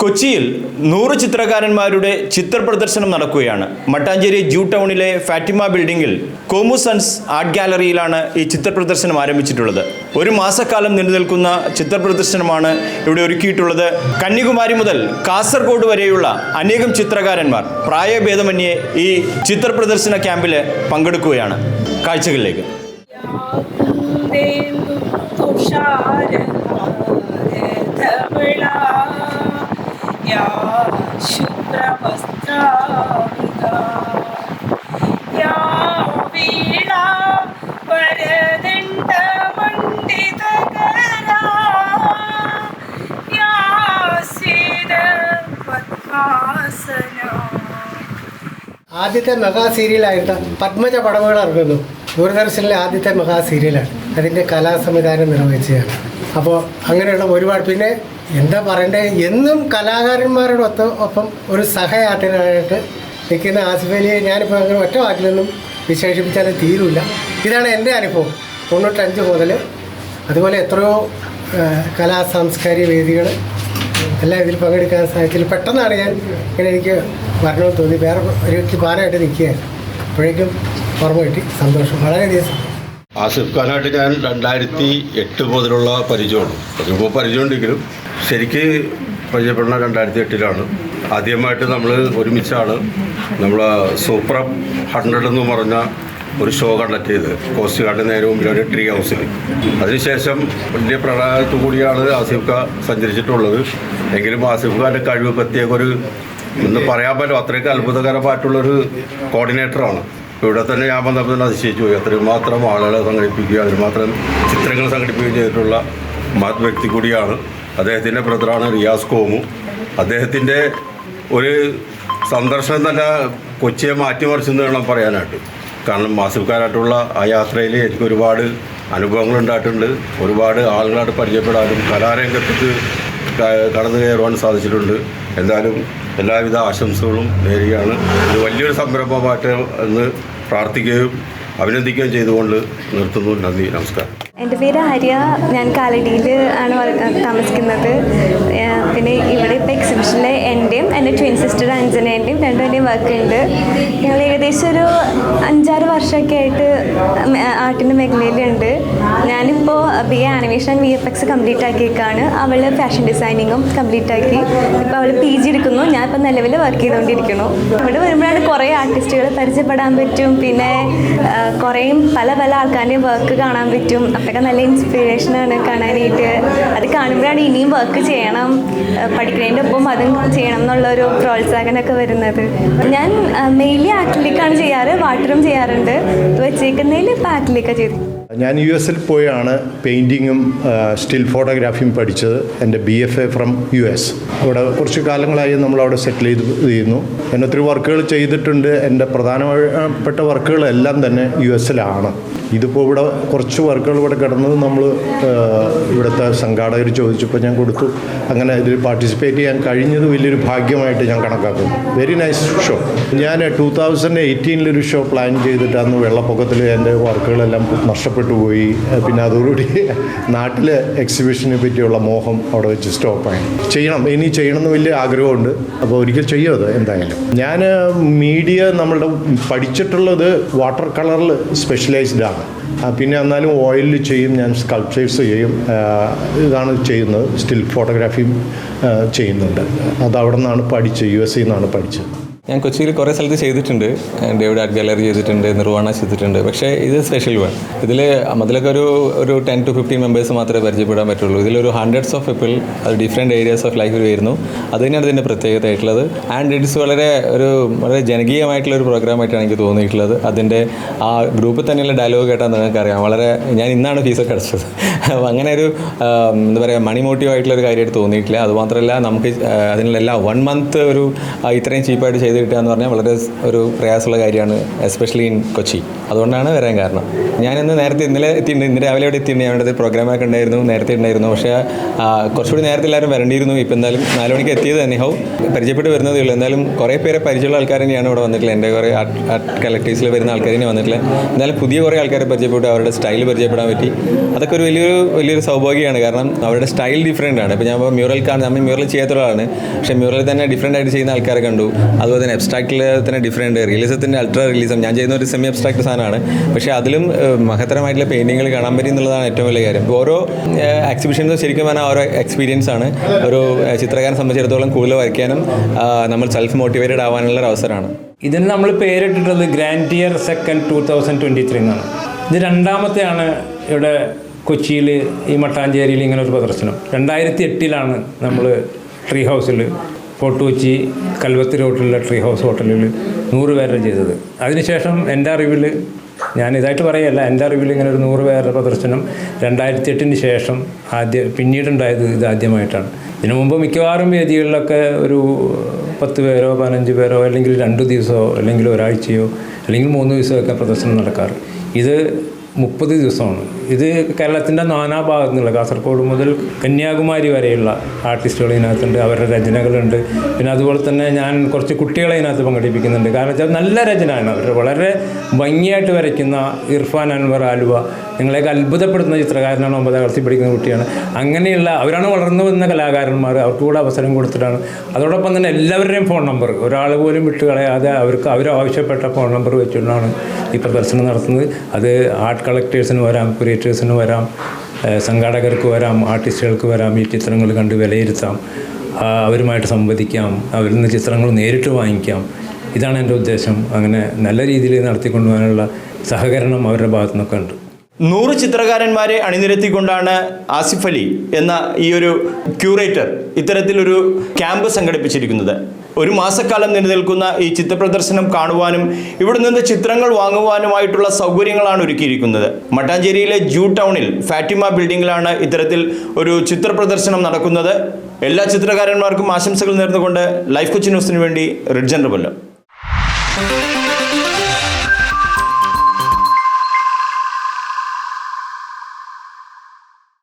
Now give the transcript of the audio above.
കൊച്ചിയിൽ നൂറ് ചിത്രകാരന്മാരുടെ ചിത്രപ്രദർശനം നടക്കുകയാണ്. മട്ടാഞ്ചേരി ജൂ ടൗണിലെ ഫാറ്റിമ ബിൽഡിംഗിൽ കോമു സൺസ് ആർട്ട് ഗാലറിയിലാണ് ഈ ചിത്രപ്രദർശനം ആരംഭിച്ചിട്ടുള്ളത്. ഒരു മാസക്കാലം നിലനിൽക്കുന്ന ചിത്രപ്രദർശനമാണ് ചിത്ര പ്രദർശനമാണ് ഇവിടെ ഒരുക്കിയിട്ടുള്ളത്. കന്യാകുമാരി മുതൽ കാസർഗോഡ് വരെയുള്ള അനേകം ചിത്രകാരന്മാർ പ്രായഭേദമന്യേ ഈ ചിത്രപ്രദർശന ക്യാമ്പിൽ പങ്കെടുക്കുകയാണ്. കാഴ്ചകളിലേക്ക്. യാ യാ പദ്മാസനാ ആദ്യത്തെ മെഗാ സീരിയലായിട്ട് പത്മജ പടവുകൾ ഇറങ്ങുന്നു. ദൂരദർശനിലെ ആദ്യത്തെ മെഗാ സീരിയലാണ്. അതിന്റെ കലാസംവിധാനം നിർവഹിച്ചതാണ്. അപ്പോൾ അങ്ങനെയുള്ള ഒരുപാട് പിന്നെ എന്താ പറയണ്ടേ? എന്നും കലാകാരന്മാരുടെ കലാകാരന്മാരോടൊത്ത് ഒപ്പം ഒരു സഹയാത്രനായിട്ട് നിൽക്കുന്ന ആസിഫ് അലിയെ ഞാനിപ്പോൾ അങ്ങനെ ഒറ്റ വാക്കിലൊന്നും വിശേഷിപ്പിച്ചാൽ തീരൂല. ഇതാണ് എന്റെ അനുഭവം. തൊണ്ണൂറ്റഞ്ച് മുതൽ അതുപോലെ എത്രയോ കലാ സാംസ്കാരിക വേദികൾ എല്ലാം ഇതിൽ പങ്കെടുക്കാൻ സാധിച്ചില്ല. പെട്ടെന്നാണ് ഞാൻ ഇങ്ങനെ എനിക്ക് വരണമെന്ന് തോന്നി. വേറെ ഒരു ഭാരമായിട്ട് നിൽക്കുകയായിരുന്നു. അപ്പോഴേക്കും ഓർമ്മ കിട്ടി. സന്തോഷം. വളരെയധികം ആസിഫ് ഖാനായിട്ട് ഞാൻ രണ്ടായിരത്തി എട്ട് മുതലുള്ള പരിചയമാണ്. അതിപ്പോൾ പരിചയമുണ്ടെങ്കിലും ശരിക്ക് പരിചയപ്പെടുന്ന രണ്ടായിരത്തി എട്ടിലാണ്. ആദ്യമായിട്ട് നമ്മൾ ഒരുമിച്ചാണ് നമ്മൾ സൂപ്പർ ഹൺഡ്രഡ് എന്ന് പറഞ്ഞ ഒരു ഷോ കണ്ടക്ട് ചെയ്ത് കോസ്റ്റ് ഗാർഡിന് നേരെ മുമ്പിൽ ഒരു ട്രീ ഹൗസിൽ അതിനുശേഷം വലിയ പ്രണയത്തു കൂടിയാണ് ആസിഫ് സഞ്ചരിച്ചിട്ടുള്ളത്. എങ്കിലും ആസിഫ് ഖാന്റെ കഴിവ് പ്രത്യേക ഒരു എന്ന് പറയാൻ പറ്റും അത്രയ്ക്ക് അത്ഭുതകരമായിട്ടുള്ളൊരു കോർഡിനേറ്ററാണ്. ഇവിടെ തന്നെ ഞാൻ വന്നപ്പോൾ തന്നെ അതിശയിച്ചു പോയി. അത്രയും മാത്രം ആളുകളെ സംഘടിപ്പിക്കുകയും അതിന് മാത്രം ചിത്രങ്ങൾ സംഘടിപ്പിക്കുകയും ചെയ്തിട്ടുള്ള മഹത് വ്യക്തി കൂടിയാണ്. അദ്ദേഹത്തിന്റെ ബ്രദറാണ് റിയാസ് കോമു. അദ്ദേഹത്തിന്റെ ഒരു സന്ദർശനം തന്നെ കൊച്ചിയെ മാറ്റിമറിച്ചെന്ന് വേണം പറയാനായിട്ട്. കാരണം മാസിഫ്കാരായിട്ടുള്ള ആ യാത്രയിൽ എനിക്ക് ഒരുപാട് അനുഭവങ്ങൾ ഉണ്ടായിട്ടുണ്ട്. ഒരുപാട് ആളുകളായിട്ട് പരിചയപ്പെടാനും കലാരംഗത്തേക്ക് കടന്നു കയറുവാൻ സാധിച്ചിട്ടുണ്ട്. എന്തായാലും എല്ലാവിധ ആശംസകളും നേരുകയാണ്. ഇത് വലിയൊരു സംരംഭമായിട്ട് എന്ന് പ്രാർത്ഥിക്കുകയും അഭിനന്ദിക്കുകയും ചെയ്തുകൊണ്ട് നിർത്തുന്നു. നന്ദി. നമസ്കാരം. എന്റെ പേര് ആര്യ. ഞാൻ കാലടിയിൽ ആണ് താമസിക്കുന്നത്. പിന്നെ ഇവിടെ ഇപ്പോൾ എക്സിബിഷനിൽ എന്റെയും എന്റെ ട്വിൻ സിസ്റ്റർ അഞ്ജനേന്റെയും രണ്ടുപേരുടെയും വർക്ക് ഉണ്ട് ഞങ്ങൾ ഏകദേശം ഒരു അഞ്ചാറ് വർഷമൊക്കെ ആയിട്ട് ആർട്ടിന്റെ മേഖലയിലുണ്ട്. B A animation V F X complete ആക്കിയേക്കാണ്. അവൾ ഫാഷൻ ഡിസൈനിങ്ങും കംപ്ലീറ്റ് ആക്കി. ഇപ്പോൾ അവൾ പി ജി എടുക്കുന്നു. ഞാൻ ഇപ്പോൾ നിലവിൽ വർക്ക് ചെയ്തുകൊണ്ടിരിക്കുന്നു ഇവിടെ വരുമ്പോഴാണ് കുറേ ആർട്ടിസ്റ്റുകൾ പരിചയപ്പെടാൻ പറ്റും. പിന്നെ കുറേയും പല പല ആൾക്കാരുടെയും വർക്ക് കാണാൻ പറ്റും. അപ്പോഴൊക്കെ നല്ല ഇൻസ്പിറേഷനാണ് കാണാനായിട്ട്. അത് കാണുമ്പോഴാണ് ഇനിയും വർക്ക് ചെയ്യണം. പഠിക്കുന്നതിന്റെ ഒപ്പം അതും ചെയ്യണം എന്നുള്ളൊരു പ്രോത്സാഹനമൊക്കെ വരുന്നത്. ഞാൻ മെയിൻലി ആക്രിലിക്കാണ് ചെയ്യാറ്. വാട്ടറും ചെയ്യാറുണ്ട്. വെച്ചേക്കുന്നതിൽ ഇപ്പോൾ ആക്രിലിക്കാണ് ചെയ്തു ഞാൻ യു എസിൽ പോയാണ് പെയിന്റിങ്ങും സ്റ്റിൽ ഫോട്ടോഗ്രാഫിയും പഠിച്ചത് എന്റെ B F A from U S. അവിടെ കുറച്ച് കാലങ്ങളായി നമ്മൾ അവിടെ സെറ്റിൽ ചെയ്ത് ചെയ്യുന്നു ഞാൻ ഒത്തിരി വർക്കുകൾ ചെയ്തിട്ടുണ്ട്. എന്റെ പ്രധാനപ്പെട്ട വർക്കുകളെല്ലാം തന്നെ യു എസിലാണ്. ഇതിപ്പോൾ ഇവിടെ കുറച്ച് വർക്കുകൾ ഇവിടെ കിടന്നത് നമ്മൾ ഇവിടുത്തെ സംഘാടകർ ചോദിച്ചപ്പോൾ ഞാൻ കൊടുത്തു. അങ്ങനെ ഇതിൽ പാർട്ടിസിപ്പേറ്റ് ചെയ്യാൻ കഴിഞ്ഞത് വലിയൊരു ഭാഗ്യമായിട്ട് ഞാൻ കണക്കാക്കുന്നു. വെരി നൈസ് ഷോ ഞാൻ ടൂ തൗസൻഡ് എയ്റ്റീനിലൊരു ഷോ പ്ലാൻ ചെയ്തിട്ടാണ് വെള്ളപ്പൊക്കത്തിൽ എന്റെ വർക്കുകളെല്ലാം നഷ്ടപ്പെട്ടു. പോയി. പിന്നെ അതോടുകൂടി നാട്ടിലെ എക്സിബിഷനെ പറ്റിയുള്ള മോഹം അവിടെ വെച്ച് സ്റ്റോപ്പായി ചെയ്യണം. ഇനി ചെയ്യണമെന്ന് വലിയ ആഗ്രഹമുണ്ട്. അപ്പോൾ ഒരിക്കൽ ചെയ്യും അത് എന്തായാലും. ഞാൻ മീഡിയ നമ്മളുടെ പഠിച്ചിട്ടുള്ളത് വാട്ടർ കളറിൽ സ്പെഷ്യലൈസ്ഡ് ആണ്. പിന്നെ എന്നാലും ഓയിലിൽ ചെയ്യും ഞാൻ സ്കൾപ്ചേഴ്സ് ചെയ്യും. ഇതാണ് ചെയ്യുന്നത്. സ്റ്റിൽ ഫോട്ടോഗ്രാഫിയും ചെയ്യുന്നുണ്ട്. അത് അവിടെ നിന്നാണ് പഠിച്ചത് യു എസ് സിന്നാണ് പഠിച്ചത്. ഞാൻ കൊച്ചിയിൽ കുറേ സ്ഥലത്ത് ചെയ്തിട്ടുണ്ട്. ഡേവിഡ് ആർട്ട് ഗാലറി ചെയ്തിട്ടുണ്ട് നിർവഹണ ചെയ്തിട്ടുണ്ട്. പക്ഷേ ഇത് സ്പെഷ്യൽ വൺ ഇതിൽ അതിലൊക്കെ ഒരു ഒരു ടെൻ ടു ഫിഫ്റ്റീൻ മെമ്പേഴ്സ് മാത്രമേ പരിചയപ്പെടാൻ പറ്റുള്ളൂ. ഇതിലൊരു ഹൺഡ്രഡ്സ് ഓഫ് പീപ്പിൾ അത് ഡിഫറെന്റ് ഏരിയാസ് ഓഫ് ലൈഫിൽ വരുന്നു. അത് തന്നെയാണ് ഇതിന്റെ പ്രത്യേകത ആയിട്ടുള്ളത് ആൻഡ് ഇറ്റ്സ് വളരെ ഒരു വളരെ ജനകീയമായിട്ടുള്ള ഒരു പ്രോഗ്രാമായിട്ടാണ് എനിക്ക് തോന്നിയിട്ടുള്ളത്. അതിന്റെ ആ ഗ്രൂപ്പിൽ തന്നെയുള്ള ഡയലോഗ് കേട്ടാൽ നിങ്ങൾക്കറിയാം. വളരെ ഞാൻ ഇന്നാണ് ഫീസൊക്കെ അടച്ചത്. അങ്ങനെ ഒരു എന്താ പറയുക മണി മോട്ടീവ് ആയിട്ടുള്ള ഒരു കാര്യമായിട്ട് തോന്നിയിട്ടില്ല. അതുമാത്രമല്ല നമുക്ക് അതിനുള്ള എല്ലാ വൺ മന്ത് ഒരു ഇത്രയും ചീപ്പായിട്ട് ചെയ്ത് കിട്ടുക എന്ന് പറഞ്ഞാൽ വളരെ ഒരു പ്രയാസമുള്ള കാര്യമാണ് എസ്പെഷ്യലി ഇൻ കൊച്ചി. അതുകൊണ്ടാണ് വരാൻ കാരണം. ഞാനിന്ന് നേരത്തെ ഇന്നലെ എത്തിയിട്ടുണ്ട് ഇന്ന് രാവിലെ ഇവിടെ എത്തിയിട്ടുണ്ട് പ്രോഗ്രാം പ്രോഗ്രാമൊക്കെ ഉണ്ടായിരുന്നു നേരത്തെ ഉണ്ടായിരുന്നു. പക്ഷേ കുറച്ചുകൂടി നേരത്തെ എല്ലാവരും വരേണ്ടിയിരുന്നു. ഇപ്പം എന്തായാലും നാല് മണിക്ക് എത്തിയത് തന്നെ ഹൗ പരിചയപ്പെട്ട് വരുന്നതേ ഉള്ളൂ. എന്തായാലും കുറേ പേരെ പരിചയമുള്ള ആൾക്കാർ തന്നെയാണ് ഇവിടെ വന്നിട്ടുള്ളത്. എന്റെ കുറേ ആർട്ട് ആർട്ട് കളക്ടീവ്സിൽ വരുന്ന ആൾക്കാർ തന്നെ വന്നിട്ടുള്ളത്. എന്തായാലും പുതിയ കുറേ ആൾക്കാരെ പരിചയപ്പെട്ടു. അവരുടെ സ്റ്റൈൽ പരിചയപ്പെടാൻ പറ്റി. അതൊക്കെ ഒരു വലിയൊരു വലിയൊരു സൗഭാഗ്യമാണ്. കാരണം അവരുടെ സ്റ്റൈൽ ഡിഫറെന്റ് ആണ്. ഇപ്പോൾ ഞാൻ മ്യൂറൽ കാണുന്നത് നമ്മൾ മ്യൂറൽ ചെയ്യാത്തുള്ളതാണ് പക്ഷേ മ്യൂറൽ തന്നെ ഡിഫറെന്റ് ആയിട്ട് ചെയ്യുന്ന ആൾക്കാരെ കണ്ടു. അതുപോലെ തന്നെ അബ്സ്ട്രാക്റ്റിൽ തന്നെ ഡിഫറെന്റ് റിയലിസത്തിന്റെ അൾട്രാ റിയലിസം ഞാൻ ചെയ്യുന്ന ഒരു സെമി അബ്സ്ട്രാക്ട് സാധനമാണ്. പക്ഷേ അതിലും മഹത്തരമായിട്ടുള്ള പെയിന്റിങ്ങൾ കാണാൻ പറ്റി എന്നുള്ളതാണ് ഏറ്റവും വലിയ കാര്യം. ഓരോ എക്സിബിഷൻസും ശരിക്കും പറഞ്ഞാൽ ഓരോ എക്സ്പീരിയൻസ് ആണ്. ഒരു ചിത്രകാരനെ സംബന്ധിച്ചിടത്തോളം കൂടുതൽ വരയ്ക്കാനും നമ്മൾ സെൽഫ് മോട്ടിവേറ്റഡ് ആവാനുള്ള ഒരു അവസരമാണ്. ഇതിന് നമ്മൾ പേരിട്ടിട്ടുള്ളത് grand year second two thousand twenty three എന്നാണ്. ഇത് രണ്ടാമത്തെയാണ് ഇവിടെ കൊച്ചിയിൽ ഈ മട്ടാഞ്ചേരിയിൽ ഇങ്ങനെ ഒരു പ്രദർശനം. രണ്ടായിരത്തി എട്ടിലാണ് നമ്മൾ ട്രീ ഹൗസിൽ ഫോർട്ട് കൊച്ചി കൽവത്തി റോഡിലുള്ള ട്രീ ഹൗസ് ഹോട്ടലിൽ നൂറ് പേരുടെ ചെയ്തത്. അതിനുശേഷം എന്റെ അറിവിൽ ഞാൻ ഇതായിട്ട് പറയല്ല എന്റെ അറിവിൽ ഇങ്ങനെ ഒരു നൂറ് പേരുടെ പ്രദർശനം രണ്ടായിരത്തി എട്ടിന് ശേഷം ആദ്യ പിന്നീടുണ്ടായത് ഇത് ആദ്യമായിട്ടാണ്. ഇതിനു മുമ്പ് മിക്കവാറും വേദികളിലൊക്കെ ഒരു പത്ത് പേരോ പതിനഞ്ച് പേരോ അല്ലെങ്കിൽ രണ്ട് ദിവസമോ അല്ലെങ്കിൽ ഒരാഴ്ചയോ അല്ലെങ്കിൽ മൂന്ന് ദിവസമൊക്കെ പ്രദർശനം നടക്കാറ്. ഇത് മുപ്പത് ദിവസമാണ്. ഇത് കേരളത്തിന്റെ നാനാഭാഗത്തു നിന്നുള്ള കാസർഗോഡ് മുതൽ കന്യാകുമാരി വരെയുള്ള ആർട്ടിസ്റ്റുകൾ ഇതിനകത്തുണ്ട് അവരുടെ രചനകളുണ്ട്. പിന്നെ അതുപോലെ തന്നെ ഞാൻ കുറച്ച് കുട്ടികളെ ഇതിനകത്ത് പങ്കെടുപ്പിക്കുന്നുണ്ട്. കാരണം വെച്ചാൽ നല്ല രചനയാണ്. അവർ വളരെ ഭംഗിയായിട്ട് വരയ്ക്കുന്ന ഇർഫാൻ അൻവർ ആലുവ നിങ്ങളെയൊക്കെ അത്ഭുതപ്പെടുത്തുന്ന ചിത്രകാരനാണ് ഒമ്പതാം ക്ലാസ്സിൽ പഠിക്കുന്ന കുട്ടിയാണ്. അങ്ങനെയുള്ള അവരാണ് വളർന്നു വന്ന കലാകാരന്മാർ അവർക്ക് കൂടെ അവസരം കൊടുത്തിട്ടാണ്. അതോടൊപ്പം തന്നെ എല്ലാവരുടെയും ഫോൺ നമ്പർ ഒരാൾ പോലും വിട്ടുകളയാതെ അവർക്ക് അവർ ആവശ്യപ്പെട്ട ഫോൺ നമ്പർ വെച്ചുകൊണ്ടാണ് ഈ പ്രദർശനം നടത്തുന്നത്. അത് ആർട്ട് കളക്ടേഴ്സിന് വരാം ക്രിയേറ്റേഴ്സിന് വരാം സംഘാടകർക്ക് വരാം ആർട്ടിസ്റ്റുകൾക്ക് വരാം ഈ ചിത്രങ്ങൾ കണ്ട് വിലയിരുത്താം അവരുമായിട്ട് സംവദിക്കാം അവരിൽ നിന്ന് ചിത്രങ്ങൾ നേരിട്ട് വാങ്ങിക്കാം. ഇതാണ് എന്റെ ഉദ്ദേശം. അങ്ങനെ നല്ല രീതിയിൽ നടത്തിക്കൊണ്ടുപോകാനുള്ള സഹകരണം അവരുടെ ഭാഗത്തു നിന്നൊക്കെ ഉണ്ട്. നൂറ് ചിത്രകാരന്മാരെ അണിനിരത്തിക്കൊണ്ടാണ് ആസിഫ് അലി എന്ന ഈ ഒരു ക്യൂറേറ്റർ ഇത്തരത്തിലൊരു ക്യാമ്പ് സംഘടിപ്പിച്ചിരിക്കുന്നത്. ഒരു മാസക്കാലം നിലനിൽക്കുന്ന ഈ ചിത്രപ്രദർശനം കാണുവാനും ഇവിടെ നിന്ന് ചിത്രങ്ങൾ വാങ്ങുവാനുമായിട്ടുള്ള സൗകര്യങ്ങളാണ് ഒരുക്കിയിരിക്കുന്നത്. മട്ടാഞ്ചേരിയിലെ ജൂ ടൗണിൽ ഫാറ്റിമ ബിൽഡിങ്ങിലാണ് ഇത്തരത്തിൽ ഒരു ചിത്രപ്രദർശനം നടക്കുന്നത്. എല്ലാ ചിത്രകാരന്മാർക്കും ആശംസകൾ നേർന്നുകൊണ്ട് ലൈഫ് കൊച്ചി ന്യൂസിന് വേണ്ടി റിഡ്ജൻ റബല്ലോ